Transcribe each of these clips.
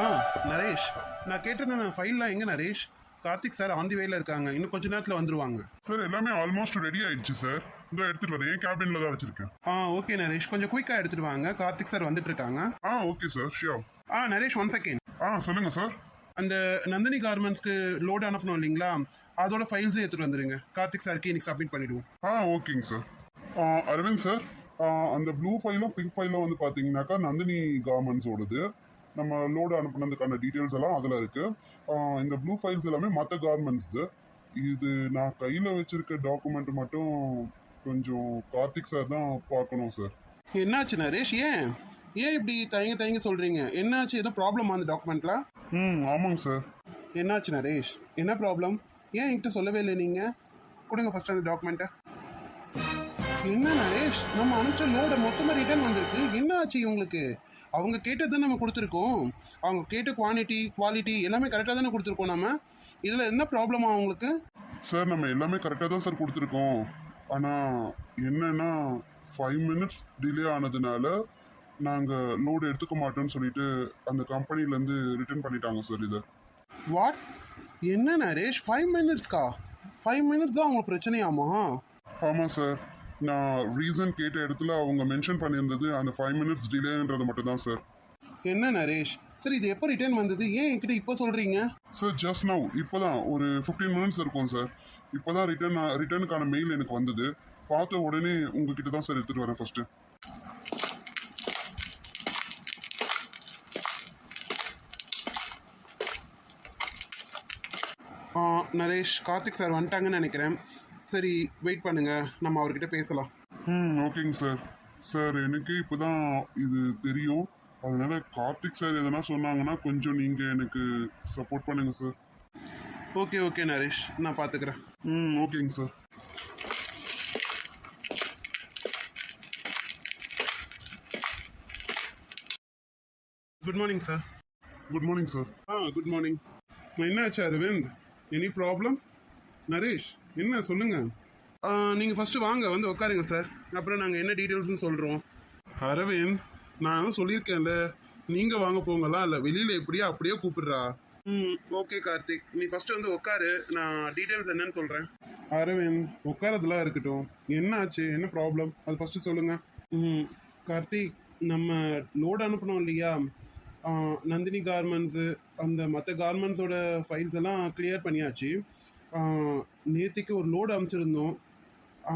ஆ நரேஷ். நான் கேட்டிருந்தேன் ஃபைல்லாம் எங்கே Naresh? Karthik sir on the வேல இருக்காங்க. இன்னும் கொஞ்ச நேரத்தில் வந்துருவாங்க. சார் எல்லாமே ஆல்மோஸ்ட் ரெடி ஆயிடுச்சு சார் இதோ எடுத்துட்டு வரேன். என் கேபின்ல தான் வச்சிருக்கேன். ஆ ஓகே நரேஷ். கொஞ்சம் குயிக்காக எடுத்துட்டு வாங்க. கார்த்திக் சார் வந்துட்டு இருக்காங்க. ஆ ஓகே சார் ஷியோர் ஆ நரேஷ் ஒன் செகண்ட் ஆ சொல்லுங்க சார் அந்த நந்தினி கார்மெண்ட்ஸ்க்கு லோடு அனுப்பணும் இல்லைங்களா? அதோட ஃபைல்ஸே எடுத்துட்டு வந்துருங்க. கார்த்திக் சாருக்கு இன்னைக்கு சப்மிட் பண்ணிடுவோம். ஆ ஓகேங்க சார் அரவிந்த் சார் அந்த ப்ளூ ஃபைலும் பிங்க் ஃபைலும் வந்து பார்த்தீங்கன்னாக்கா நந்தினி கார்மெண்ட்ஸோடது நம்ம லோடு அனுப்புனதுக்கான டீட்டெயில்ஸ் எல்லாம் அதில் இருக்கு. ஆ, இந்த ப்ளூ ஃபைல்ஸ் எல்லாமே மற்ற கார்மெண்ட்ஸ்து இது நான் கையில் வச்சிருக்க டாக்குமெண்ட் மட்டும் கொஞ்சம் கார்த்திக் சார் தான் பார்க்கணும் சார் என்னாச்சு நரேஷ்? ஏன்? ஏன் இப்படி தயங்க தயங்க சொல்றீங்க? என்னாச்சு? ஏதோ ப்ராப்ளம் அந்த டாக்குமெண்ட்ல ம் ஆமாங்க சார் என்னாச்சு நரேஷ்? என்ன ப்ராப்ளம் ஏன் என்கிட்ட சொல்லவே இல்லை நீங்க? கொடுங்க ஃபர்ஸ்ட் அந்த டாக்குமெண்ட்டை என்ன நரேஷ்? நம்ம அனுப்பிச்ச லோட மொத்தமாக ரிட்டர்ன் வந்திருக்கு. என்ன ஆச்சு உங்களுக்கு அவங்க கேட்டது தான் நம்ம கொடுத்துருக்கோம். அவங்க கேட்ட குவான்டிட்டி குவாலிட்டி எல்லாமே கரெக்டாக தானே கொடுத்துருக்கோம் நம்ம இதில் என்ன ப்ராப்ளமா அவங்களுக்கு சார் நம்ம எல்லாமே கரெக்டாக தான் சார் கொடுத்துருக்கோம். ஆனால் என்னன்னா ஃபைவ் மினிட்ஸ் டிலே ஆனதுனால நாங்கள் லோடு எடுத்துக்க மாட்டோம்னு சொல்லிட்டு அந்த கம்பெனிலேருந்து ரிட்டர்ன் பண்ணிட்டாங்க சார் இதை. வாட் என்ன நரேஷ்? ஃபைவ் மினிட்ஸ்க்கா ஃபைவ் மினிட்ஸ் தான் உங்களுக்கு பிரச்சனையாமா? ஆமாம் சார் நான் ரீசன் கேட்ட இடத்துல அவங்க மென்ஷன் பண்ணியிருந்தது அந்த ஃபைவ் மினிட்ஸ் டிலேன்றது மட்டும் தான் சார் என்ன நரேஷ்? சரி இது எப்போ ரிட்டர்ன் வந்தது? ஏன் என்கிட்ட இப்போ சொல்கிறீங்க சார் ஜஸ்ட் நவ் இப்போ தான் ஒரு ஃபிஃப்டீன் மினிட்ஸ் இருக்கும் சார் இப்போ தான் ரிட்டர்ன் ரிட்டர்னுக்கான மெயில் எனக்கு வந்தது. பார்த்த உடனே உங்ககிட்ட தான் சார் எடுத்துகிட்டு வரேன் ஃபஸ்ட்டு நரேஷ் கார்த்திக் சார் வந்துட்டாங்கன்னு நினைக்கிறேன். சரி வெயிட் பண்ணுங்க. நம்ம அவர்கிட்ட பேசலாம். ம் ஓகேங்க சார். சார் எனக்கு இப்போ தான் இது தெரியும். அதனால கார்த்திக் சார் எதனா சொன்னாங்கன்னா கொஞ்சம் நீங்கள் எனக்கு சப்போர்ட் பண்ணுங்க சார். Okay okay Naresh. நான் பார்த்துக்கிறேன் ம் ஓகேங்க sir. Good morning sir good morning sir ஆ குட் மார்னிங் என்னாச்சு அரவிந்த்? எனி ப்ராப்ளம் நரேஷ் என்ன சொல்லுங்க? நீங்கள் ஃபஸ்ட்டு வாங்க வந்து உட்காருங்க சார் அப்புறம் நாங்கள் என்ன டீட்டெயில்ஸ்னு சொல்கிறோம் அரவிந்த் நான் சொல்லியிருக்கேன்ல. நீங்கள் வாங்க போங்களா? இல்லை வெளியில் எப்படியா அப்படியே கூப்பிடுறா? ம் ஓகே கார்த்திக். நீ ஃபஸ்ட்டு வந்து உட்காரு நான் டீட்டெயில்ஸ் என்னன்னு சொல்கிறேன் அரவிந்த் உட்காரதெல்லாம் இருக்கட்டும். என்ன ஆச்சு? என்ன ப்ராப்ளம் அது ஃபஸ்ட்டு சொல்லுங்கள் ம் கார்த்திக் நம்ம லோடு அனுப்பணும் இல்லையா? நந்தினி கார்மெண்ட்ஸு அந்த மற்ற கார்மெண்ட்ஸோட ஃபைல்ஸ் எல்லாம் கிளியர் பண்ணியாச்சு. நேற்றுக்கு ஒரு லோடு அனுப்பிச்சிருந்தோம்.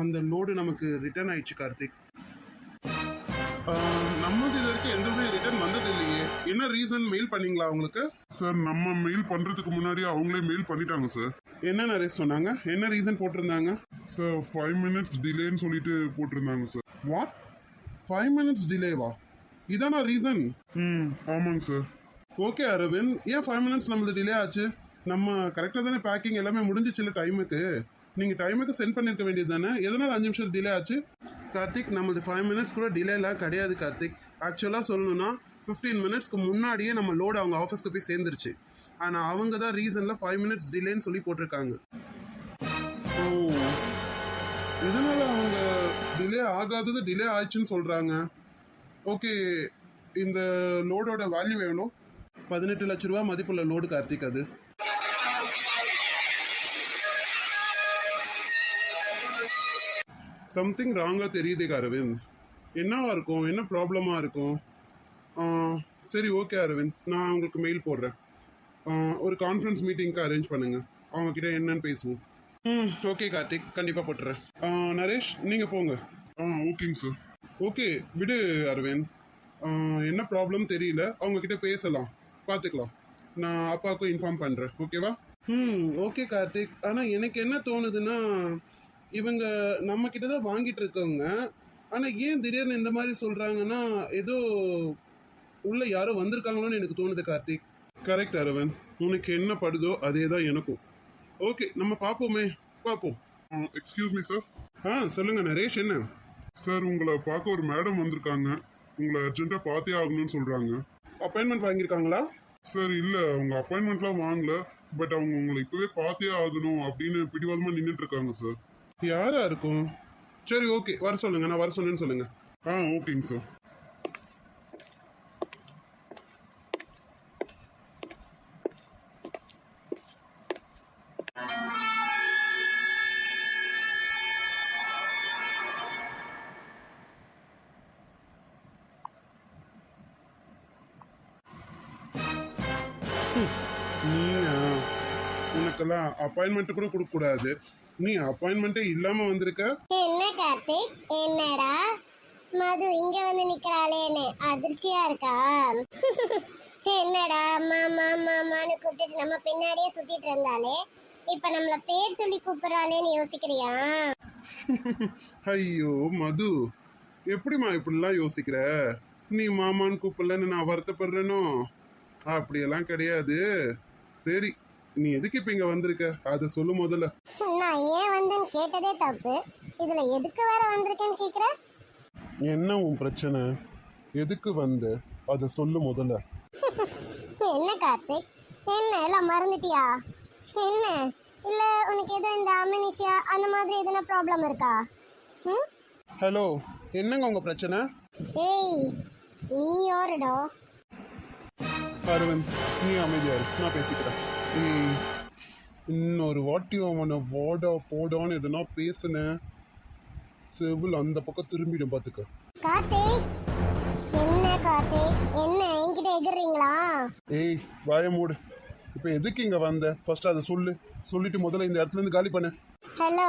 அந்த லோடு நமக்கு ரிட்டர்ன் ஆயிடுச்சு கார்த்திக். நம்மளுக்கு இது வரைக்கும் எதுவுமே ரிட்டர்ன் வந்தது இல்லையே என்ன ரீசன் மெயில் பண்ணீங்களா உங்களுக்கு சார் நம்ம மெயில் பண்ணுறதுக்கு முன்னாடி அவங்களே மெயில் பண்ணிட்டாங்க சார் என்ன நிறைய சொன்னாங்க? என்ன ரீசன் போட்டிருந்தாங்க? சார் ஃபைவ் மினிட்ஸ் டிலேன்னு சொல்லிட்டு போட்டிருந்தாங்க சார் வாட் ஃபைவ் மினிட்ஸ் டிலேவா இதானா ரீசன் ம் ஆமாங்க சார் ஓகே அரவிந்த். ஏன் ஃபைவ் மினிட்ஸ் நம்மளது டிலே ஆச்சு? நம்ம கரெக்டாக தானே பேக்கிங் எல்லாமே முடிஞ்சிச்சுல டைமுக்கு நீங்கள் டைமுக்கு சென்ட் பண்ணிருக்க வேண்டியது தானே? எதனால் அஞ்சு நிமிஷம் டிலே ஆச்சு? கார்த்திக் நம்மளது ஃபைவ் மினிட்ஸ் கூட டிலேலாம் கிடையாது கார்த்திக். ஆக்சுவலாக சொல்லணும்னா ஃபிஃப்டீன் மினிட்ஸ்க்கு முன்னாடியே நம்ம லோடு அவங்க ஆஃபீஸ்க்கு போய் சேர்ந்துருச்சு. ஆனால் அவங்க தான் ரீசனில் ஃபைவ் மினிட்ஸ் டிலேன்னு சொல்லி போட்டிருக்காங்க. ஓ இதனால் அவங்க டிலே ஆகாதது டிலே ஆயிடுச்சுன்னு சொல்கிறாங்க ஓகே இந்த லோடோட வேல்யூ எவ்வளோ? பதினெட்டு லட்ச ரூபா மதிப்புள்ள லோடு கார்த்திக் அது. சம்திங் ராங்காக தெரியுதே அரவிந்த். என்னவா இருக்கும்? என்ன ப்ராப்ளமாக இருக்கும்? சரி ஓகே அரவிந்த். நான் உங்களுக்கு மெயில் போடுறேன். ஒரு கான்ஃபரன்ஸ் மீட்டிங்க்கு அரேஞ்ச் பண்ணுங்கள் அவங்கக்கிட்ட என்னன்னு பேசுவோம். ம் ஓகே கார்த்திக். கண்டிப்பாக போட்டுறேன். நரேஷ் நீங்கள் போங்க. ஆ ஓகேங்க சார் ஓகே விடு அரவிந்த். என்ன ப்ராப்ளம் தெரியல. அவங்கக்கிட்ட பேசலாம். பார்த்துக்கலாம் நான் அப்பாவுக்கும் இன்ஃபார்ம் பண்ணுறேன் ஓகேவா ம் ஓகே கார்த்திக். ஆனால் எனக்கு என்ன தோணுதுன்னா இவங்க நம்ம கிட்ட தான் வாங்கிட்டு இருக்கவங்க ஆனால் ஏன் திடீர்னு இந்த மாதிரி சொல்கிறாங்கன்னா ஏதோ உள்ள யாரோ வந்திருக்காங்களோன்னு எனக்கு தோணுது கார்த்திக். கரெக்ட் அரவிந்த். உனக்கு என்ன படுதோ அதே தான் எனக்கும். ஓகே நம்ம பார்ப்போமே. பார்ப்போம். எக்ஸ்கியூஸ் மீ சார் ஆ சொல்லுங்க நரேஷ் என்ன? சார் உங்களை பார்க்க ஒரு மேடம் வந்திருக்காங்க. உங்களை அர்ஜென்ட்டாக பார்த்தே ஆகணும்னு சொல்கிறாங்க அப்பாயின்மெண்ட் வாங்கியிருக்காங்களா? சார் இல்லை அவங்க அப்பாயின்மெண்ட்லாம் வாங்கல. பட் அவங்க உங்களை இப்போவே பார்த்தே ஆகணும் அப்படின்னு பிடிவாதமாக நின்றுட்டு இருக்காங்க சார் யாரா இருக்கும்? சரி ஓகே வர சொல்லுங்க. நான் வர சொல்லுன்னு சொல்லுங்க. ஆ ஓகேங்க சார் நீ உனக்கெல்லாம் அப்பாயின்மெண்ட் கூட கொடுக்கக்கூடாது. நீ அப்பாயின்மெண்ட்டே இல்லாமல் வந்திருக்க? என்ன கார்த்திக்? என்னடா? மது இங்க வந்து நிக்கிறாளேன்னு அதிர்ச்சியா இருக்கா? என்னடா மாமா மாமான்னு கூப்பிட்டு நம்ம பின்னாடியே சுத்திட்டு இருந்தாலே இப்ப நம்மள பேர் சொல்லி கூப்பிடுறாளேன்னு யோசிக்கிறியா? ஐயோ மது எப்படிம்மா இப்படிலாம் யோசிக்கிற? நீ மாமான்னு கூப்பிடலன்னு நான் வருத்தப்படுறேனோ? அப்படியெல்லாம் கிடையாது. சரி நீ எதுக்கு இப்போ இங்கே வந்திருக்க? அதை சொல்லு முதல்ல. நான் ஏன் வந்தேன்னு கேட்டதே தப்பு. இதுல எதுக்கு வேற வந்திருக்கேன்னு கேக்குற? என்ன உன் பிரச்சனை? எதுக்கு வந்த? அதை சொல்லு முதல்ல. என்ன கார்த்திக்? என்ன எல்லாம் மறந்துட்டியா? என்ன? இல்ல உனக்கு ஏதோ இந்த அமினிஷியா அந்த மாதிரி எதனா ப்ராப்ளம் இருக்கா? ம்? ஹலோ என்னங்க உங்கள் பிரச்சனை? ஏய் நீ யாருடா? அரவிந்த் நீ அமைதியா இரு. நான் பேசிக்கிறேன். இன்னொரு வாட்டி அவனை வாடா போடான்னு எதுனா பேசுனேன் செவில் அந்த பக்கம் திரும்பிடும் பார்த்துக்க கார்த்திக் என்ன கார்த்திக் என்ன என்கிட்ட எகிறீங்களா ஏய் வாய மூடு. இப்போ எதுக்கு இங்கே வந்த? ஃபர்ஸ்ட் அதை சொல்லு. சொல்லிட்டு முதல்ல இந்த இடத்துல இருந்து காலி பண்ணு. ஹலோ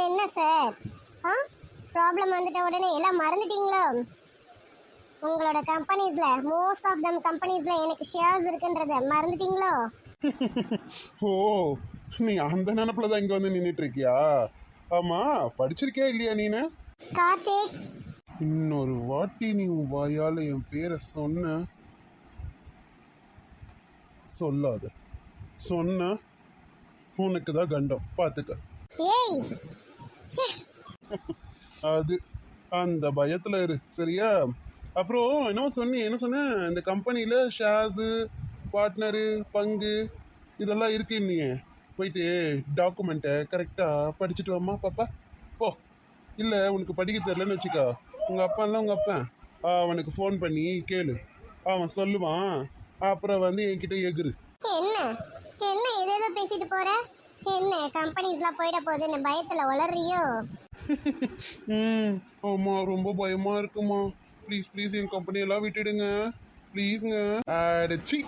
என்ன சார் ஆ? ப்ராப்ளம் வந்துட்ட உடனே எல்லாம் மறந்துட்டீங்களோ? உங்களோட கம்பெனிஸ்ல மோஸ்ட் ஆஃப் தம் கம்பெனிஸ்ல எனக்கு ஷேர்ஸ் இருக்குன்றத மறந்துட்டீங்களோ? ஓ நீ அந்த நினப்பில் தான் இங்கே வந்து நின்றுட்டு இருக்கியா ஆமாம் படிச்சிருக்கியா இல்லையா நீனு? கார்த்திக் இன்னொரு வாட்டி நீ உன் வாயால் என் பேரை சொன்ன சொல்லாத. சொன்ன உனக்கு தான் கண்டம். பார்த்துக்க அது அந்த பயத்தில் இரு சரியா? அப்புறம் என்ன சொன்னி என்ன சொன்ன? இந்த கம்பெனியில் ஷேர்ஸு பார்ட்னரு பங்கு இதெல்லாம் இருக்கு நீ போயிட்டு டாக்குமெண்ட்டை கரெக்டாக படிச்சுட்டு வாம்மா பாப்பா. போ. இல்லை உனக்கு படிக்க தெரிலன்னு வச்சுக்கோ. உங்கள் அப்பா இல்லை உங்கள் அப்பா. அவனுக்கு ஃபோன் பண்ணி கேளு. அவன் சொல்லுவான். அப்புறம் வந்து என்கிட்ட எகுரு என்ன? என்ன ஏதேதோ பேசிட்டு போற? என்ன கம்பெனிஸ்லாம் போயிட போகுதுன்னு பயத்துல உளறியோ? ம் ஆமாம் ரொம்ப பயமா இருக்குமா ப்ளீஸ் ப்ளீஸ் என் கம்பெனியெல்லாம் விட்டுடுங்க. ப்ளீஸுங்க அடிச்சி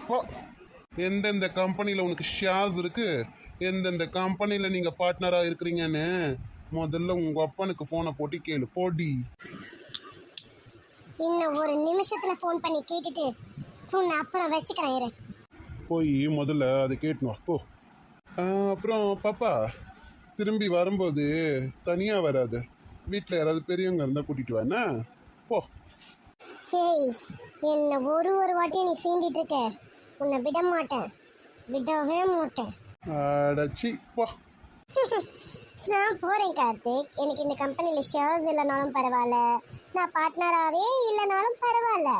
எந்தெந்த கம்பெனியில் உனக்கு ஷேர்ஸ் இருக்கு எந்தெந்த கம்பெனியில் நீங்கள் பார்ட்னராக இருக்கிறீங்கன்னு முதல்ல உங்கள் அப்பனுக்கு ஃபோனை போட்டு கேளு. போடி. இன்னும் ஒரு நிமிஷத்துல ஃபோன் பண்ணி கேட்டுட்டு உன்னை அப்புறம் வச்சுக்கிறேன் போய் முதல்ல அதை கேட்டுன்னு வா போ. அப்புறம் பாப்பா திரும்பி வரும்போது தனியாக வராது. வீட்டில் யாராவது பெரியவங்க இருந்தால் கூட்டிகிட்டு வா என்ன? போ. என்ன ஒரு ஒரு வாட்டியும் நீ சீண்டிட்டு இருக்க. உன்னை விட மாட்டேன். விடவே மாட்டேன். அடச்சி போ நான் போறேன் கார்த்திக். எனக்கு இந்த கம்பெனியில் ஷேர்ஸ் இல்லைனாலும் பரவாயில்ல. நான் பார்ட்னராகவே இல்லைனாலும் பரவாயில்ல.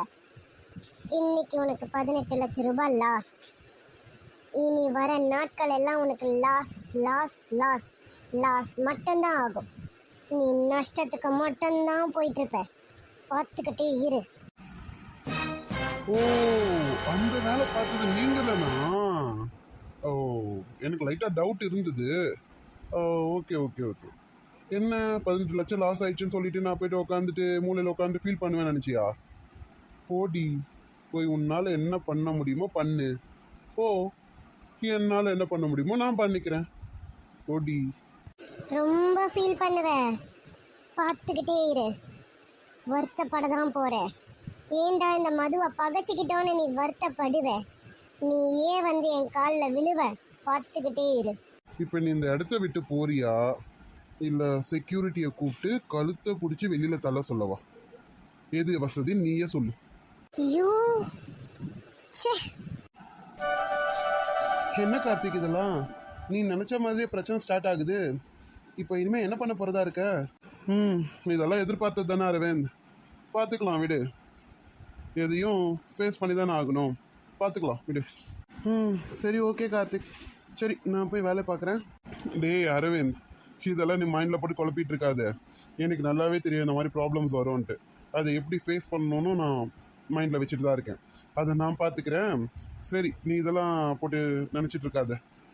இன்னைக்கு உனக்கு பதினெட்டு லட்சம் ரூபாய் லாஸ் இனி வர நாட்கள் எல்லாம் உனக்கு லாஸ் லாஸ் லாஸ் லாஸ் மட்டும்தான் ஆகும். நீ நஷ்டத்துக்கு மட்டும்தான் போயிட்டு இருப்ப. பார்த்துக்கிட்டே இரு. ஓ அந்த வேலை பார்த்தது நீங்க தானா? ஓ எனக்கு லைட்டாக டவுட் இருந்தது. ஓகே ஓகே ஓகே என்ன பதினெட்டு லட்சம் லாஸ் ஆயிடுச்சுன்னு சொல்லிட்டு நான் போயிட்டு உட்காந்துட்டு மூலையில் உட்காந்து ஃபீல் பண்ணுவேன் நினச்சியா? போடி போய் உன்னால் என்ன பண்ண முடியுமோ பண்ணு. ஓ என்னால் என்ன பண்ண முடியுமோ நான் பண்ணிக்கிறேன். போடி. ரொம்ப ஃபீல் பண்ணுவேன் பார்த்துக்கிட்டே இரு. வருத்தப்பட தான் ஏன்டா இந்த மதுவை பகைச்சிக்கிட்டோன்னு நீ வருத்தப்படுவ? நீ ஏன் வந்து என் காலில் விழுவ. பார்த்துக்கிட்டே இரு. இப்போ நீ இந்த இடத்த விட்டு போறியா? இல்லை செக்யூரிட்டியை கூப்பிட்டு கழுத்தை பிடிச்சி வெளியில் தள்ள சொல்லவா? எது வசதி நீயே சொல்லு. யூ ச்சே! என்ன கார்த்திக் இதெல்லாம்? நீ நினச்ச மாதிரியே பிரச்சனை ஸ்டார்ட் ஆகுது. இப்போ இனிமேல் என்ன பண்ண போகிறதா இருக்க? ம் இதெல்லாம் எதிர்பார்த்தது தானே அரவிந்த். பார்த்துக்கலாம் விடு. எதையும் ஃபேஸ் பண்ணி தானே ஆகணும். பார்த்துக்கலாம் விடு. ம் சரி ஓகே கார்த்திக். சரி நான் போய் வேலை பார்க்குறேன். டேய் அரவிந்த் இதெல்லாம் நீ மைண்டில் போட்டு குழப்பிட்டு இருக்காத. எனக்கு நல்லாவே தெரியும் இந்த மாதிரி ப்ராப்ளம்ஸ் வரும்ன்ட்டு. அதை எப்படி ஃபேஸ் பண்ணணும்னு நான் மைண்டில் வச்சுட்டு தான் இருக்கேன். அதை நான் பார்த்துக்கிறேன். சரி நீ இதெல்லாம் போட்டு நினச்சிட்டு இருக்காத.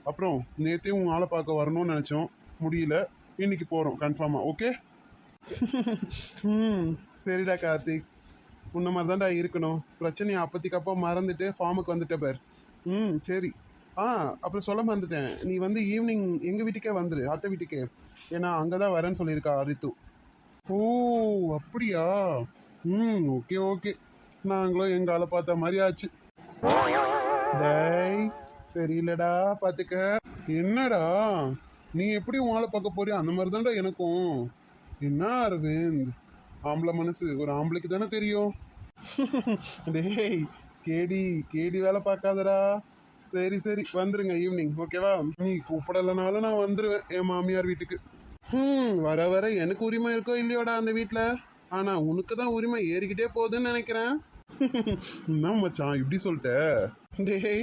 அப்புறம் நேற்றே உன் ஆளை பார்க்க வரணும்னு நினச்சோம். முடியல. இன்னைக்கு போகிறோம் கன்ஃபார்மாக ஓகே ம் சரிடா கார்த்திக். உன்ன மாதிரி தான்டா இருக்கணும். பிரச்சனையை அப்போதைக்கு மறந்துட்டு ஃபார்முக்கு வந்துட்ட பேர். ம் சரி. ஆ அப்புறம் சொல்ல மறந்துட்டேன். நீ வந்து ஈவினிங் எங்கள் வீட்டுக்கே வந்துரு அத்தை வீட்டுக்கே. ஏன்னா அங்கே தான் வரேன்னு சொல்லியிருக்கா ரித்து. ஓ அப்படியா? ம் ஓகே ஓகே. நாங்களும் எங்கள் ஆளை பார்த்த மாதிரி ஆச்சு. டேய் சரியில்லடா பார்த்துக்க என்னடா? நீ எப்படி உன் ஆளை பார்க்க போறியோ அந்த மாதிரி தான்டா எனக்கும். என்ன அரவிந்த்? ஆம்பளை மனசு ஒரு ஆம்பளைக்கு தானே தெரியும். டேய் கேடி கேடி வேலை பார்க்காதடா. சரி சரி வந்துருங்க ஈவினிங் ஓகேவா நீ கூப்பிடலனாலும் நான் வந்துருவேன் என் மாமியார் வீட்டுக்கு. ம் வர வர எனக்கு உரிமை இருக்கோ இல்லையோடா அந்த வீட்டில் ஆனால் உனக்கு தான் உரிமை ஏறிக்கிட்டே போகுதுன்னு நினைக்கிறேன். என்ன மச்சான் இப்படி சொல்லிட்ட? டேய்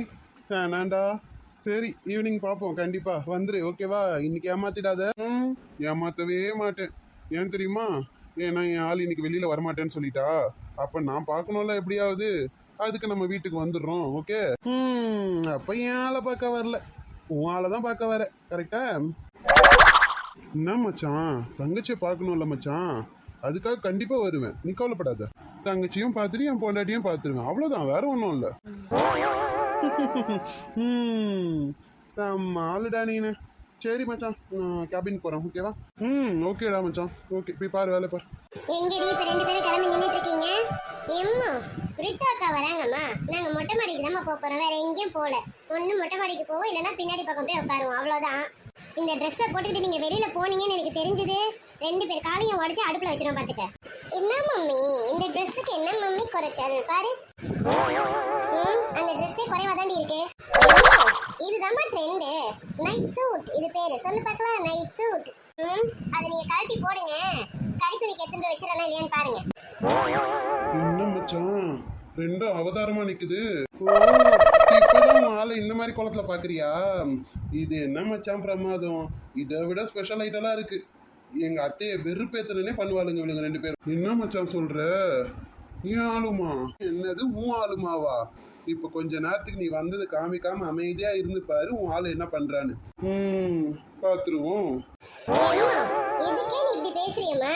வேணாண்டா. சரி ஈவினிங் பார்ப்போம் கண்டிப்பாக வந்துரு ஓகேவா இன்னைக்கு ஏமாத்திடாத. ம் ஏமாற்றவே மாட்டேன். ஏன் தெரியுமா? ஏன்னா என் ஆள் இன்னைக்கு வெளியில வரமாட்டேன்னு சொல்லிட்டா. அப்ப நான் பார்க்கணும்ல எப்படியாவது? அதுக்கு நம்ம வீட்டுக்கு வந்துடுறோம் ஓகே? ம் அப்ப என் ஆளை பார்க்க வரல. உன் ஆளை தான் பார்க்க வர கரெக்டா என்ன மச்சான்? தங்கச்சியை பார்க்கணும்ல மச்சான். அதுக்காக கண்டிப்பா வருவேன். நீ கவலைப்படாத. தங்கச்சியும் பார்த்துட்டு என் பொண்டாட்டியும் பார்த்துருவேன். அவ்வளோதான் வேற ஒன்றும் இல்லை. ம் செம்ம ஆளுடா நீனு. சரி மச்சான். நான் கேபின் போகிறேன் ஓகேவா ம் ஓகேடா மச்சான். ஓகே போய் பாரு வேலை பாரு. எங்கடி இப்ப ரெண்டு பேரும் கிளம்பி நின்னுட்டு இருக்கீங்க? எம்மா ரித்தா அக்கா வராங்கம்மா. நாங்க மொட்டை மாடிக்கு தான் போக போறோம். வேற எங்கேயும் போகல ஒண்ணு மொட்டை மாடிக்கு போவோம் இல்லைன்னா பின்னாடி பக்கம் போய் உட்காருவோம். அவ்வளவுதான். இந்த ட்ரெஸ்ஸை போட்டுக்கிட்டு நீங்க வெளியில போனீங்கன்னு எனக்கு தெரிஞ்சது. ரெண்டு பேர் காலையும் உடச்சு அடுப்புல வச்சிடும் பாத்துக்க. என்ன மம்மி? இந்த ட்ரெஸ்ஸுக்கு என்ன மம்மி குறைச்சல்? பாரு. அந்த ட்ரெஸ்ஸே குறைவாதாண்டி இருக்கு. எம்மா, இதுதாம்மா ட்ரெண்டு நைட் சூட் இது பேரு. சொல்லு பார்க்கலாம். நைட் சூட் ம் அதை நீங்க கழட்டி போடுங்க. கறி துணிக்கு எத்தனை போய் வச்சிடறேனா இல்லையான்னு பாருங்க. என்ன மச்சான்? ரெண்டும் அவதாரமா நிக்குது. ஓ இப்பதான் உன் ஆளை இந்த மாதிரி குளத்துல பாக்குறியா? இது என்ன மச்சான் பிரமாதம்? இதை விட ஸ்பெஷல் ஐட்டம்லாம் இருக்கு. எங்க அத்தைய வெறுப்பேத்தனே பண்ணுவாளுங்க இவளுங்க ரெண்டு பேரும். என்ன மச்சான் சொல்ற? நீ ஆளுமா? என்னது உன் ஆளுமாவா? இப்போ கொஞ்ச நேரத்துக்கு நீ வந்தது காமிக்காம அமைதியா இருந்து பாரு உன் ஆள் என்ன பண்றான்னு. ம் பாத்துருவோம். ஏம்மா, இதுக்கே நீ இப்படி பேசுறியம்மா?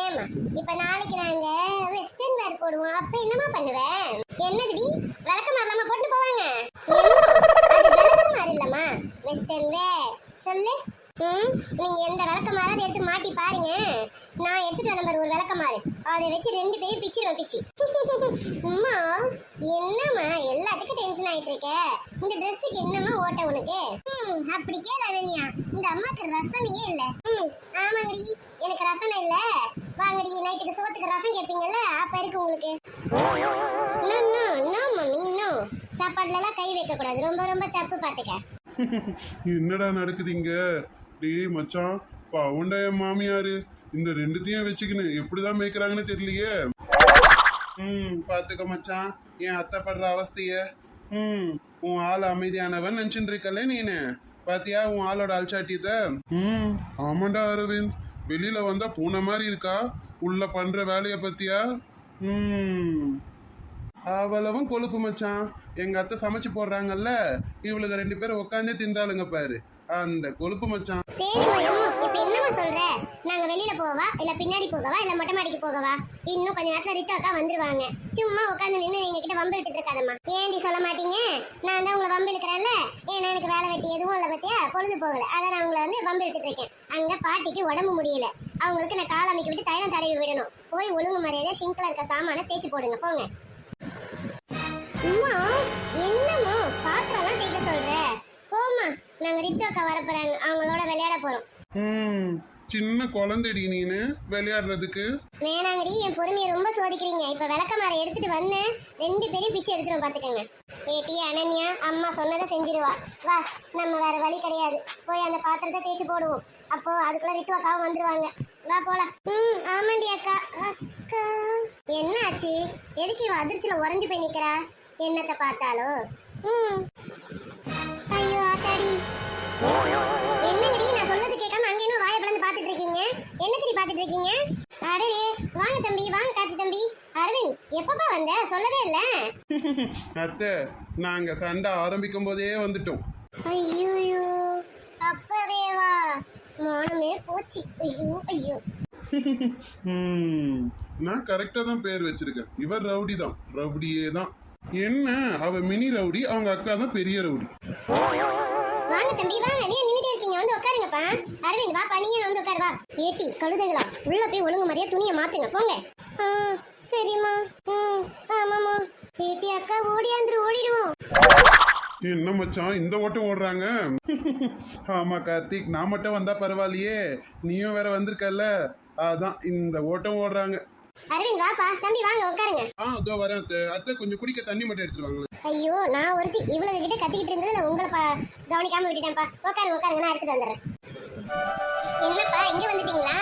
ஏமா இப்ப நாளைக்கு நாங்க வெஸ்டர்ன் வேர் போடுவோம் அப்ப என்னம்மா பண்ணுவேன் என்னதுடி? விளக்க மாறலாமா போட்டு போவாங்க? ஏம்மா, அது விளக்க இல்லம்மா. வெஸ்டர்ன் வேர் சொல்லு. நீங்க எந்த விளக்கமாறு அதை எடுத்து மாட்டி பாருங்க. நான் எடுத்துட்டு வந்த ஒரு விளக்கமாறு. அதை வச்சு ரெண்டு பேரும் பிச்சிருவேன் பிச்சு. அம்மா என்னம்மா எல்லாத்துக்கும் டென்ஷன் ஆயிட்டு இருக்க இந்த ட்ரெஸ்ஸுக்கு என்னம்மா ஓட்ட உனக்கு? ம் அப்படி கேள அனன்யா. இந்த அம்மாக்கு ரசனையே இல்லை. ம் ஆமாங்கடி எனக்கு ரசனை இல்லை. வாங்கடி நைட்டுக்கு சோத்துக்கு ரசம் கேட்பீங்கல்ல அப்ப இருக்கு உங்களுக்கு. No no no mummy no. சாப்பாடுல எல்லாம் கை வைக்க கூடாது ரொம்ப ரொம்ப தப்பு பாத்துக்க. என்னடா நடக்குது இங்க? டேய் மச்சான் பவுண்டா என் மாமியாரு? இந்த ரெண்டுத்தையும் வச்சுக்கின்னு எப்படிதான் மேய்க்கிறாங்கன்னு தெரியலையே. ம் பாத்துக்க மச்சான் என் அத்தை படுற அவஸ்தைய. ம் உன் ஆள் அமைதியானவன் நினைச்சுட்டு இருக்கல நீனு. பாத்தியா உன் ஆளோட அல்சாட்டியத்தை? ம் ஆமாண்டா அரவிந்த். வெளியில வந்தா பூனை மாதிரி இருக்கா? உள்ள பண்ற வேலைய பத்தியா? ம் அவ்வளவும் கொழுப்பு மச்சான். எங்க அத்தை சமைச்சு போடுறாங்கல்ல இவளுக்கு ரெண்டு பேரும் உட்காந்தே தின்றாளுங்க பாரு. அந்த கொழுப்பு மச்சான். சரிம்மா எம்மு இப்ப என்னம்மா சொல்ற? நாங்க வெளியில போகவா இல்ல பின்னாடி போகவா? இல்ல மொட்டை மாடிக்கு போகவா? இன்னும் கொஞ்ச நேரத்துல ரித்து அக்கா வந்துருவாங்க. சும்மா உட்காந்து நின்று எங்க கிட்ட வம்பு இழுத்துட்டு இருக்காதம்மா. ஏன்டி சொல்ல மாட்டீங்க? நான் தான் உங்களை வம்பு இழுக்கிறேன்ல. ஏன்னா எனக்கு வேலை வெட்டி எதுவும் இல்ல பத்தியா? பொழுது போகல அதான் நான் உங்களை வந்து வம்பு இழுத்துட்டு இருக்கேன். அங்க பாட்டிக்கு உடம்பு முடியல. அவங்களுக்கு நான் கால் அமைக்க விட்டு தைலம் தடவி விடணும். போய் ஒழுங்கு மரியாதை ஷிங்க்ல இருக்க சாமான தேய்ச்சி போடுங்க. போங்க. அம்மா என்னம்மா? பாத்திரம்லாம் தேய்க்க சொல்ற? நாங்க ரித்து அக்கா வர போறாங்க. அவங்களோட விளையாட போறோம். ம் சின்ன குழந்தைடி நீனு விளையாடுறதுக்கு. வேணாங்கடி என் பொறுமையை ரொம்ப சோதிக்கிறீங்க. இப்ப விளக்கமாரை எடுத்துட்டு வந்தேன். ரெண்டு பேரும் பிச்சை எடுத்துரும் பாத்துக்கோங்க. ஏட்டி அனன்யா அம்மா சொன்னதை செஞ்சிருவா. வா நம்ம வேற வழி கிடையாது. போய் அந்த பாத்திரத்தை தேய்ச்சி போடுவோம். அப்போ அதுக்குள்ள ரித்து அக்காவும் வந்துருவாங்க. வா போலாம். ம் ஆமாண்டி அக்கா. அக்கா. என்ன ஆச்சு எதுக்கு இவ அதிர்ச்சியில உறைஞ்சு போய் நிக்கிறா? என்னத்தை பார்த்தாலோ? ம். என்னங்கடி நான் சொல்றது கேட்காம அங்க இன்னும் வாயை பிளந்து பாத்துட்டு இருக்கீங்க? என்ன திரி பாத்துட்டு இருக்கீங்க? அடடே வாங்க தம்பி வாங்க கார்த்தி தம்பி. அரவிந்த் எப்பப்பா வந்த? சொல்லவே இல்ல. அத்தை நாங்க சண்டை ஆரம்பிக்கும் போதே வந்துட்டோம். ஐயோ அப்பவே வா. மானமே போச்சு. ஐயோ ஐயோ. நான் கரெக்டா தான் பேர் வச்சிருக்கேன். இவர் ரவுடி தான். ரவுடியே தான். என்ன? அவ மினி ரவுடி அவங்க அக்கா தான் பெரிய ரவுடி. வாங்க தம்பி வாங்க. நீ நின்றுட்டே இருக்கீங்க. வந்து உட்காருங்கப்பா. அரவிந்த் வா பனியன் வந்து உட்காரு வா. ஏட்டி கழுதைகளா. உள்ள போய் ஒழுங்கு மாதிரியா துணியை மாத்துங்க. போங்க. ஆ, சரிம்மா. ம் ஆமாம்மா. ஏட்டி அக்கா ஓடியாந்துரு ஓடிடுவோம். என்ன மச்சான்? இந்த ஓட்டம் ஓடுறாங்க. ஆமா கார்த்திக். நான் மட்டும் வந்தா பரவாயில்லையே. நீயும் வேற வந்திருக்கல்ல. அதான் இந்த ஓட்டம் ஓடுறாங்க. அரவிந்த் வாப்பா தம்பி வாங்க உட்காருங்க. ஆ அதோ வரேன் அத்தை. கொஞ்சம் குடிக்க தண்ணி மட்டும் எடுத்துட்டு வாங்க ஐயோ நான் ஒருத்தி இவ்வளவு கிட்ட கத்திக்கிட்டு இருந்தது நான் உங்களை கவனிக்காம விட்டுட்டேன்ப்பா. உட்காருங்க உட்காருங்க நான் எடுத்துட்டு வந்துடுறேன். என்னப்பா இங்க வந்துட்டீங்களா?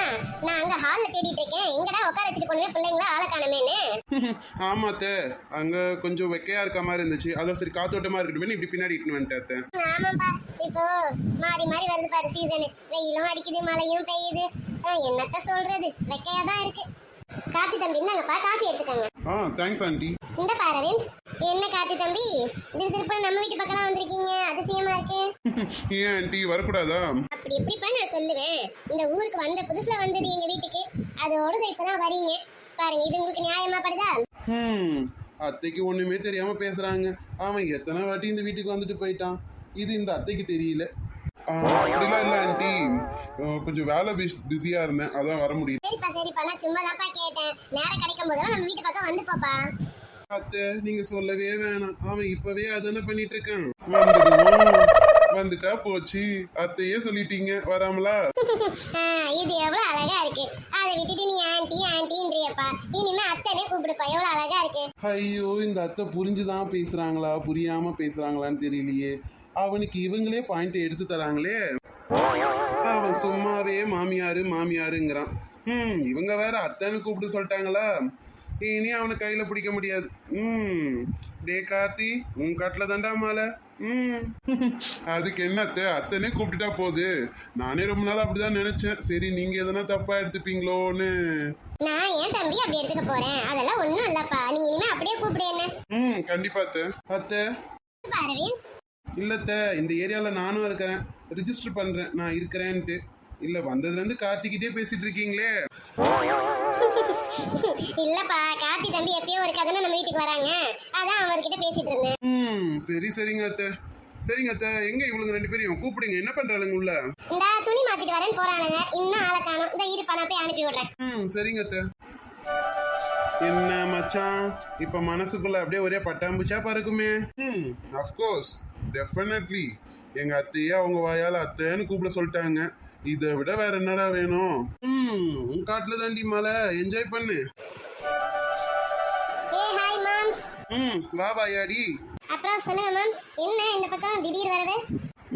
நான் அங்க ஹால்ல தேடிட்டு இருக்கேன். எங்கடா உட்கார வச்சுட்டு போனவே பிள்ளைங்களா ஆளை காணமேன்னு. ஆமா அத்தை. அங்க கொஞ்சம் வெக்கையா இருக்க மாதிரி இருந்துச்சு. அதான் சரி காத்தோட்டமா இருக்கட்டும் இப்படி பின்னாடி இட்டுன்னு வந்துட்டேன் அத்தை. ஆமாப்பா. இப்போ மாறி மாறி வருது பாரு சீசனு வெயிலும் அடிக்குது மழையும் பெய்யுது. என்னத்த சொல்றது? வெக்கையா தான் இருக்கு. காத்தி தம்பி இந்தாங்கப்பா காஃபி எடுத்துக்கோங்க. ஆ தேங்க்ஸ் ஆண்டி இந்த அரவிந்த் என்ன காத்தி தம்பி? திரு திருப்ப நம்ம வீட்டு பக்கம் வந்திருக்கீங்க. அதிசயமா இருக்கு. ஏன் ஆண்டி வரக்கூடாதா? அப்படி எப்படிப்பா நான் சொல்லுவேன். இந்த ஊருக்கு வந்த புதுசுல வந்தது எங்க வீட்டுக்கு. அதோட இப்பதான் வரீங்க. பாருங்க இது உங்களுக்கு நியாயமா படுதா? ஹம் அத்தைக்கு ஒண்ணுமே தெரியாம பேசுறாங்க. அவன் எத்தனை வாட்டி இந்த வீட்டுக்கு வந்துட்டு போயிட்டான். இது இந்த அத்தைக்கு தெரியல. அப்படிலாம் இல்ல ஆண்டி கொஞ்சம் வேலை பிஸியா இருந்தேன். அதான் வர முடியல. சரிப்பா சரிப்பா. நான் சும்மா தான்ப்பா கேட்டேன். நேரம் கிடைக்கும் போதெல்லாம் நம்ம வீட்டு பக்கம் வந்து பாப்பா. அத்தை நீங்க சொல்லவே வேணாம். அவன் இப்பவே அதானே பண்ணிட்டு இருக்கான். வந்துட்டா போச்சு. அத்தையே சொல்லிட்டீங்க. வராமலா? இது எவ்வளவு அழகா இருக்கு. அதை விட்டுட்டு நீ ஆன்ட்டி ஆன்ட்டின்றியப்பா இனிமே அத்தனே கூப்பிடுப்பா. எவ்வளவு அழகா இருக்கு. ஐயோ இந்த அத்தை புரிஞ்சுதான் பேசுறாங்களா? புரியாம பேசுறாங்களான்னு தெரியலையே. அவனுக்கு இவங்களே பாயிண்ட் எடுத்து தராங்களே. அவன் சும்மாவே மாமியாரு மாமியாருங்கிறான். ம் இவங்க வேற அத்தைன்னு கூப்பிட்டு சொல்லிட்டாங்களா? இனி அவனை கையில பிடிக்க முடியாது. ம் டே கார்த்தி உன் காட்டுல தாண்டா மாலை. ம் அதுக்கு என்ன அத்தை அத்தனே கூப்பிட்டுட்டா போகுது நானே ரொம்ப நாள் அப்படிதான் நினைச்சேன். சரி நீங்க எதனா தப்பா எடுத்துப்பீங்களோன்னு. நான் ஏன் தம்பி அப்படி எடுத்துக்க போறேன்? அதெல்லாம் ஒண்ணும் இல்லப்பா. நீ இனிமே அப்படியே கூப்பிடு என்ன. ம் கண்டிப்பா அத்தை. அத்தை. இல்லத்த இந்த ஏரியாவில் நானும் இருக்கிறேன் ரிஜிஸ்டர் பண்ணுறேன் நான் இருக்கிறேன்ட்டு. இல்லை வந்ததுலேருந்து கார்த்திக்கிட்டே பேசிட்டு இருக்கீங்களே. இல்லப்பா கார்த்தி தம்பி எப்பயோ ஒரு கதை நம்ம வீட்டுக்கு வராங்க. அதான் அவர்கிட்ட பேசிட்டு இருந்தேன். ம் சரி சரிங்க அத்தை. சரிங்க அத்தை. எங்க இவளுங்க ரெண்டு பேரையும்? கூப்பிடுங்க. என்ன பண்றாளுங்க உள்ள? இந்த துணி மாத்திட்டு வரேன்னு போறானுங்க. இன்னும் ஆளை காணும். இந்த இருப்பா நான் போய் அனுப்பி விடுறேன். ம் சரிங்க அத்தை. என்ன மச்சான் இப்ப மனசுக்குள்ள அப்படியே ஒரே பட்டாம்பூச்சா பறக்குமே? ம் அஃப்கோர்ஸ் டெஃபினெட்லி எங்க அத்தையே அவங்க வாயால அத்தைன்னு கூப்பிட சொல்லிட்டாங்க. இதை விட வேற என்னடா வேணும்? ம் உன் காட்டுல தாண்டி மலை என்ஜாய் பண்ணு. ம் வா வாயாடி அப்புறம் சொல்லுங்க மாம்ஸ் என்ன இந்த பக்கம் திடீர் வரது?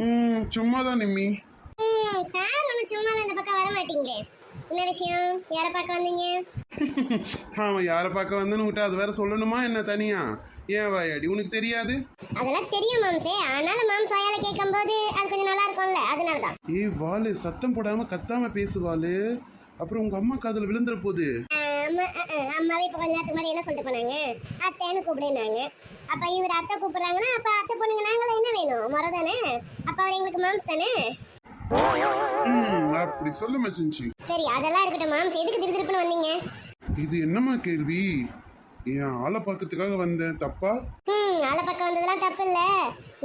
ம் சும்மா தான் நிம்மி. ம் சார் ஒன்றும் சும்மா இந்த பக்கம் வர மாட்டீங்களே. என்ன விஷயம்? யாரை பார்க்க வந்தீங்க? அவன் யாரை பார்க்க வந்தேன்னு விட்டு அது வேற சொல்லணுமா என்ன தனியா? ஏன் வாயாடி உனக்கு தெரியாது? அதெல்லாம் தெரியும் மாம்ஸே ஆனாலும் மாம்ஸ் வாயால கேட்கும்போது அது கொஞ்சம் நல்லா இருக்கும்ல. அதனால தான் ஏய் வாலு சத்தம் போடாம கத்தாம பேசு வாலு. அப்புறம் உங்க அம்மா காதுல விழுந்துற போகுது அம்மாவே இப்போ கொஞ்ச நேரத்துக்கு முன்னாடி என்ன சொல்லிட்டு போனாங்க? அத்தைன்னு கூப்பிடுனாங்க. அப்ப இவர் அத்தை கூப்பிடுறாங்கன்னா அப்ப அத்தை பொண்ணுங்க நாங்களும் என்ன வேணும்? முறை தானே? அப்ப அவர் எங்களுக்கு மாம்ஸ் தானே? அப்படி சொல்ல மச்சிஞ்சி சரி அதெல்லாம் இருக்கட்டும் மாம்ஸ் எதுக்கு திரு திருப்புன்னு வந்தீங்க? இது என்னம்மா கேள்வி? என் ஆளை பார்க்கறதுக்காக வந்தேன். தப்பா? ம் ஆளை பக்கம் வந்ததெல்லாம் தப்பு இல்ல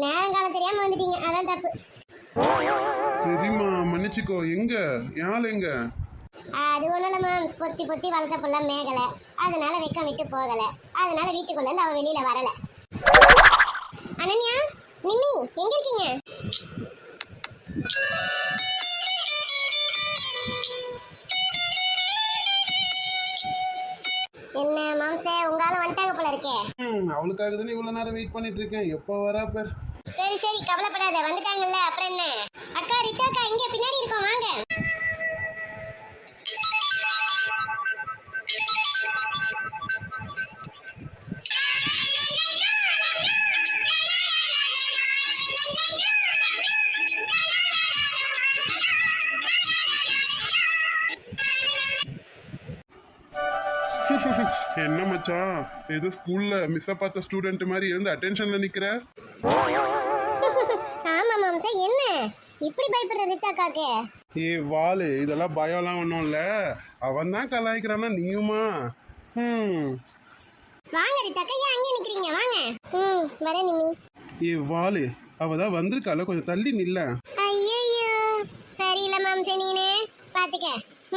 நேரங்காலம் தெரியாம வந்துட்டீங்க. அதான் தப்பு. சரிம்மா மன்னிச்சுக்கோ. எங்க? என் ஆள் எங்க? அது ஒண்ணும் இல்ல மாம்ஸ் பொத்தி பொத்தி வளர்த்த புள்ள மேகலை. அதனால வெக்கம் விட்டு போகல. அதனால வீட்டுக்குள்ள இருந்து அவ வெளியில வரல. அனன்யா நிம்மி எங்க இருக்கீங்க? என்ன மாம்சே உங்கால வந்துட்டாங்க போல இருக்கே. ம் அவளுக்காக தானே இவ்வளோ நேரம் வெயிட் பண்ணிட்டு இருக்கேன். எப்போ வரா பேர். சரி சரி கவலைப்படாத வந்துட்டாங்கல்ல அப்புறம் என்ன? அக்கா ரித்தா அக்கா இங்க பின்னாடி இருக்கோம் வாங்க. மச்சான் ஏதோ ஸ்கூல்ல மிஸ்ஸை பார்த்த ஸ்டூடெண்ட் மாதிரி இருந்து அட்டென்ஷன்ல நிக்கிற? ஆமா மாம்சே என்ன? இப்படி பயப்படுற ரித்தா அக்காக்கு ஏ வாலு இதெல்லாம் பயம்லாம் ஒன்றும் இல்லை. அவன் தான் கலாய்க்கிறான்னா நீயுமா? ம் வாங்க ரித்தாக்கா ஏன் அங்கே நிக்கிறீங்க? வாங்க. ம் வரேன் நிம்மி. ஏ வாலு அவ தான் வந்திருக்கால கொஞ்சம் தள்ளி நில்ல. ஐயோ சரியில்ல மாம்சே நீனு. பாத்துக்க.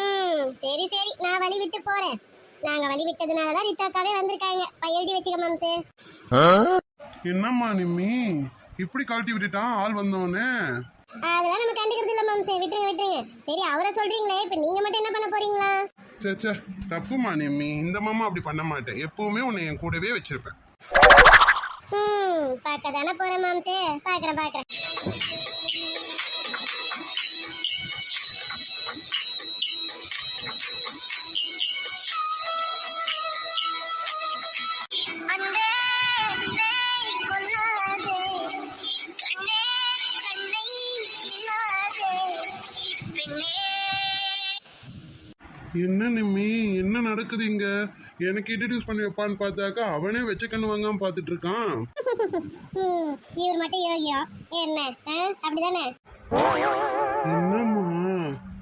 ம் சரி சரி நான் வழி விட்டு போறேன். நாங்க வழி விட்டதுனால தான் ரித்தாக்காவே வந்திருக்காங்க. எழுதி வச்சுக்க மாம்சே. என்னம்மா நிம்மி? இப்படி கழட்டி விட்டுட்டான் ஆள் வந்தவொடனே அதெல்லாம் நம்ம கண்டுக்கிறது இல்ல மாம்சே. விட்டுருங்க விட்டுருங்க. சரி அவரை சொல்றீங்களே இப்ப நீங்க மட்டும் என்ன பண்ண போறீங்களா? சே சே தப்புமா நிம்மி. இந்த மாமா அப்படி பண்ண மாட்டேன். எப்பவுமே உன்னை என் கூடவே வச்சிருப்பேன். ம் பார்க்க தானே போறேன் மாம்சே. பாக்குறேன் பாக்குறேன் என்ன நிம்மி? என்ன நடக்குது இங்க? எனக்கு இன்ட்ரடியூஸ் பண்ணி வைப்பான்னு பார்த்தாக்கா அவனே வச்ச கண்ணு வாங்காம பார்த்துட்டு இருக்கான் இவர் மட்டும் யோகியா. என்ன? அப்படிதானே? என்னம்மா?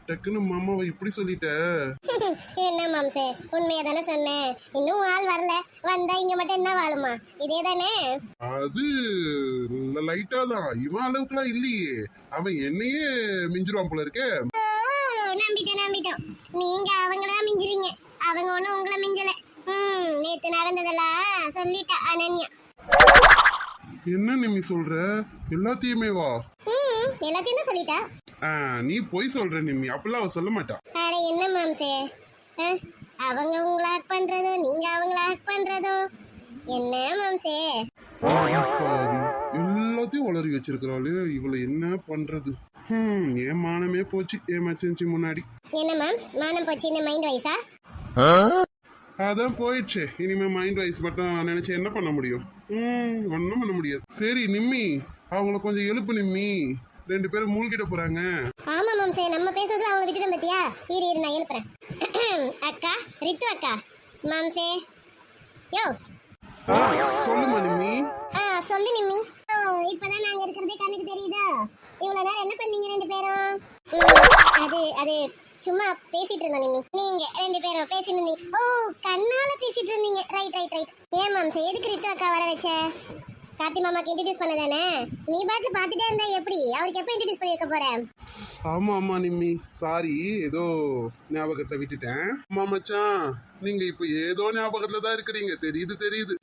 டக்குன்னு மாமாவை இப்படி சொல்லிட்ட? என்ன மாம்சே? உண்மையா தானே சொன்னேன் இன்னும் ஆள் வரல. வந்தா இங்க மட்டும் என்ன வாழுமா? இதே தானே அது லைட்டா தான். இவன் அளவுக்குலாம் இல்லையே. அவன் என்னையே மிஞ்சிருவான் போல இருக்கே. நம்பிட்டோம் நம்பிட்டோம் நீங்க அவங்கள மிஞ்சுறீங்க. அவங்க ஒண்ணும் உங்களை மிஞ்சல. ம் நேத்து நடந்ததெல்லாம் சொல்லிட்டா அனன்யா. என்ன நிம்மி சொல்ற? எல்லாத்தையுமே வா. ம் எல்லாத்தையும் தான் சொல்லிட்டா? நீ போய் சொல்ற நிம்மி. அப்பெல்லாம் அவ சொல்ல மாட்டா. அட என்ன மாம்சே? ஆ, அவங்க உங்களை ஹேக் பண்றதும் நீங்க அவங்கள ஹேக் பண்றதும். என்ன மாம்சே? பாவி, எல்லாத்தையும் உளறி வச்சிருக்கிறாளே இவளை என்ன பண்றது? ஹம், என் மானமே போச்சு எமர்ஜென்சி முன்னாடி. என்ன மேம் மானம் போச்சு இந்த மைண்ட் வைஸா அதான் போயிடுச்சு. இனிமே மைண்ட் வைஸ் மட்டும் நினைச்சு என்ன பண்ண முடியும்? ம் ஒன்றும் பண்ண முடியாது. சரி நிம்மி. அவங்கள கொஞ்சம் எழுப்பு நிம்மி. ரெண்டு பேரும் மூழ்கிட போறாங்க. ஆமா மாம்சே நம்ம பேசுறதுல அவங்க விட்டுட்டோம் பத்தியா? இரு இரு நான் எழுப்புறேன். அக்கா ரித்து அக்கா. மாம்சே யோ. ஆ, சொல்லுமா நிம்மி. ஆ சொல்லு நிம்மி. இப்பதான் நாங்க இருக்கிறதே கண்ணுக்கு தெரியுதா? இவ்வளவு நேரம் என்ன பண்ணீங்க ரெண்டு பேரும்? அது அது சும்மா பேசிட்டு இருந்தோம் நீங்க ரெண்டு பேரும் பேசிட்டு இருந்தீங்க. ஓ கண்ணால பேசிட்டு இருந்தீங்க. ரைட் ரைட் ரைட் ஏன் மாம்சே எதுக்கு ரித்து அக்கா வர வச்ச? கார்த்தி மாமாக்கு இன்ட்ரடியூஸ் பண்ணதானே? நீ பாட்டு பார்த்துட்டே இருந்தா எப்படி? அவருக்கு எப்போ இன்ட்ரடியூஸ் பண்ணி வைக்க போறேன் ஆமா ஆமா நிம்மி. சாரி ஏதோ ஞாபகத்தை விட்டுட்டேன். ஆமா மச்சான். நீங்க இப்ப ஏதோ ஞாபகத்துல தான் இருக்கிறீங்க. தெரியுது தெரியுது.